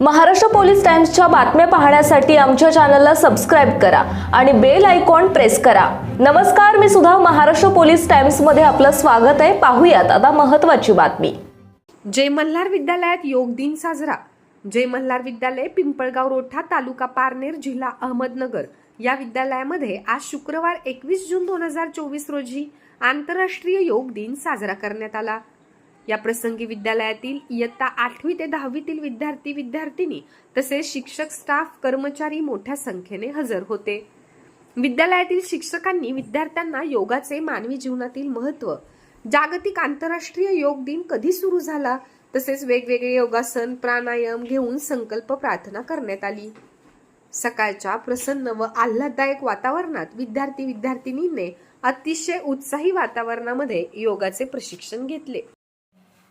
Maharashtra police टाइम्सच्या बातम्या पाहण्यासाठी आमच्या चॅनलला सबस्क्राईब करा आणि बेल आयकॉन प्रेस करा. नमस्कार मी सुद्धा महाराष्ट्र पोलीस टाइम्समध्ये आपलं स्वागत आहे. पाहूयात आता महत्वाची बातमी. जय मल्हार विद्यालयात योग दिन साजरा. जय मल्हार विद्यालय पिंपळगाव रोठा तालुका पारनेर जिल्हा अहमदनगर. या विद्यालयामध्ये आज शुक्रवार एकवीस जून दोन हजार चोवीस रोजी आंतरराष्ट्रीय योग दिन साजरा करण्यात आला. या प्रसंगी विद्यालयातील इयत्ता आठवी ते दहावीतील विद्यार्थी विद्यार्थिनी तसेच शिक्षक स्टाफ कर्मचारी मोठ्या संख्येने हजर होते. विद्यालयातील शिक्षकांनी विद्यार्थ्यांना योगाचे मानवी जीवनातील महत्त्व जागतिक आंतरराष्ट्रीय योग दिन कधी सुरू झाला तसेच वेगवेगळे योगासन प्राणायाम घेऊन संकल्प प्रार्थना करण्यात आली. सकाळच्या प्रसन्न व आल्हाददायक वातावरणात विद्यार्थी विद्यार्थिनींनी अतिशय उत्साही वातावरणामध्ये योगाचे प्रशिक्षण घेतले.